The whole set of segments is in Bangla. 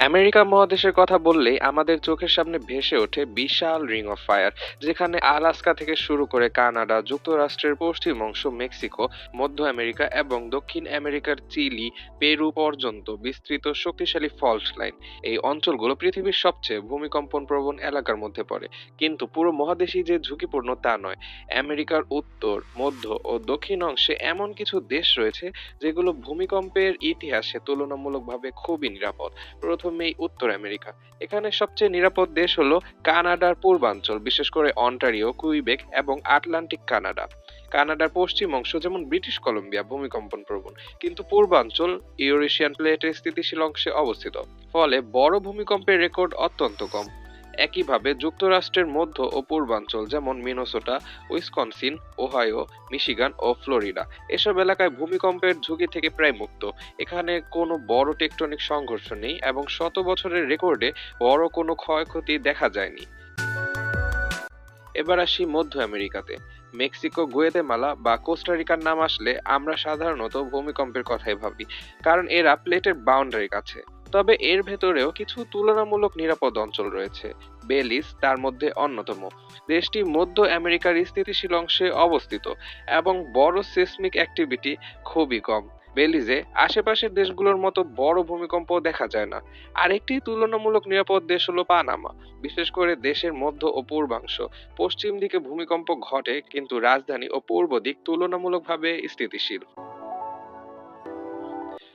আমেরিকা মহাদেশের কথা বললেই আমাদের চোখের সামনে ভেসে ওঠে বিশাল রিং অফ ফায়ার, যেখানে আলাস্কা থেকে শুরু করে কানাডা, যুক্তরাষ্ট্রের পশ্চিম অংশ মেক্সিকো, মধ্য আমেরিকা এবং দক্ষিণ আমেরিকার চিলি, পেরু পর্যন্ত বিস্তৃত শক্তিশালী ফল্ট লাইন। এই অঞ্চলগুলো পৃথিবীর সবচেয়ে ভূমিকম্পন প্রবণ এলাকার মধ্যে পড়ে। কিন্তু পুরো মহাদেশই যে ঝুঁকিপূর্ণ তা নয়। আমেরিকার উত্তর, মধ্য ও দক্ষিণ অংশে এমন কিছু দেশ রয়েছে যেগুলো ভূমিকম্পের ইতিহাসে তুলনামূলকভাবে খুবই নিরাপদ। প্রথমেই উত্তর আমেরিকা। এখানে সবচেয়ে নিরাপদ দেশ হলো কানাডার পূর্বাঞ্চল, বিশেষ করে অন্টারিও, কুইবেক এবং আটলান্টিক কানাডা। কানাডার পশ্চিম অংশ যেমন ব্রিটিশ কলম্বিয়া, ভূমিকম্পন প্রবণ, কিন্তু পূর্বাঞ্চল ইউরেশিয়ান প্লেটের স্থিতিশীল অংশে অবস্থিত। ফলে বড় ভূমিকম্পের রেকর্ড অত্যন্ত কম। একইভাবে যুক্তরাষ্ট্রের মধ্য ও পূর্বাঞ্চল যেমন মিনোসোটা, উইসকনসিন, ওহাইও, মিশিগান ও ফ্লোরিডা, এসব এলাকায় ভূমিকম্পের ঝুঁকি থেকে প্রায় মুক্ত। এখানে কোনো বড় টেকটনিক সংঘর্ষ নেই এবং শত বছরের রেকর্ডে বড় কোনো ক্ষয়ক্ষতি দেখা যায়নি। এবার আসি মধ্য আমেরিকাতে। মেক্সিকো, গুয়েতেমালা বা কোস্টারিকার নাম আসলে আমরা সাধারণত ভূমিকম্পের কথাই ভাবি, কারণ এরা প্লেটের বাউন্ডারির কাছে। তবে এর ভেতরেও কিছু তুলনামূলক নিরাপদ অঞ্চল রয়েছে। বেলিস তার মধ্যে অন্যতম। দেশটি মধ্য আমেরিকার স্থিতিশীল অংশে অবস্থিত এবং বড় সিসমিক অ্যাক্টিভিটি খুবই কম। বেলিজে আশেপাশের দেশগুলোর মতো বড় ভূমিকম্প দেখা যায় না। আরেকটি তুলনামূলক নিরাপদ দেশ হলো পানামা। বিশেষ করে দেশের মধ্য ও পূর্বাংশ। পশ্চিম দিকে ভূমিকম্প ঘটে, কিন্তু রাজধানী ও পূর্ব দিক তুলনামূলকভাবে স্থিতিশীল।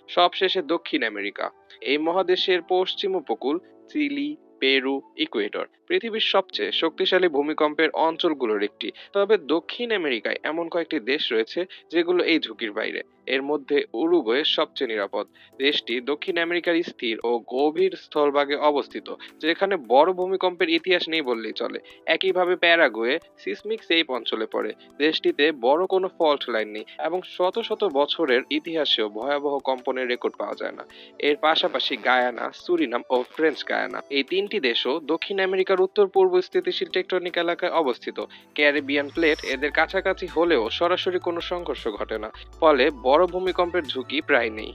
সবশেষে দক্ষিণ আমেরিকা। এই মহাদেশের পশ্চিম উপকূল চিলি পেরু ইকুয়েটর পৃথিবীর সবচেয়ে শক্তিশালী ভূমিকম্পের অঞ্চলগুলোর একটি। তবে দক্ষিণ আমেরিকায় এমন কয়েকটি দেশ রয়েছে যেগুলো এই ঝুঁকির বাইরে। এর মধ্যে উরুগুয়ে সবচেয়ে নিরাপদ। দেশটি দক্ষিণ আমেরিকার স্থির ও গভীর স্থলভাগে অবস্থিত, যেখানে বড় ভূমিকম্পের ইতিহাস নেই বললেই চলে। একইভাবে প্যারাগুয়ে সিসমিক সেইপ অঞ্চলে পড়ে। দেশটিতে বড় কোনো ফল্ট লাইন নেই এবং শত শত বছরের ইতিহাসেও ভয়াবহ কম্পনের রেকর্ড পাওয়া যায় না। এর পাশাপাশি গায়ানা, সুরিনাম ও ফ্রেঞ্চ গায়ানা এই তিনটি দেশও দক্ষিণ আমেরিকার উত্তর পূর্ব স্থিতিশীল টেকটনিক এলাকায় অবস্থিত। ক্যারিবিয়ান প্লেট এদের কাছাকাছি হলেও সরাসরি কোনো সংঘর্ষ ঘটে না, ফলে বড় ভূমিকম্পের ঝুঁকি প্রায় নেই।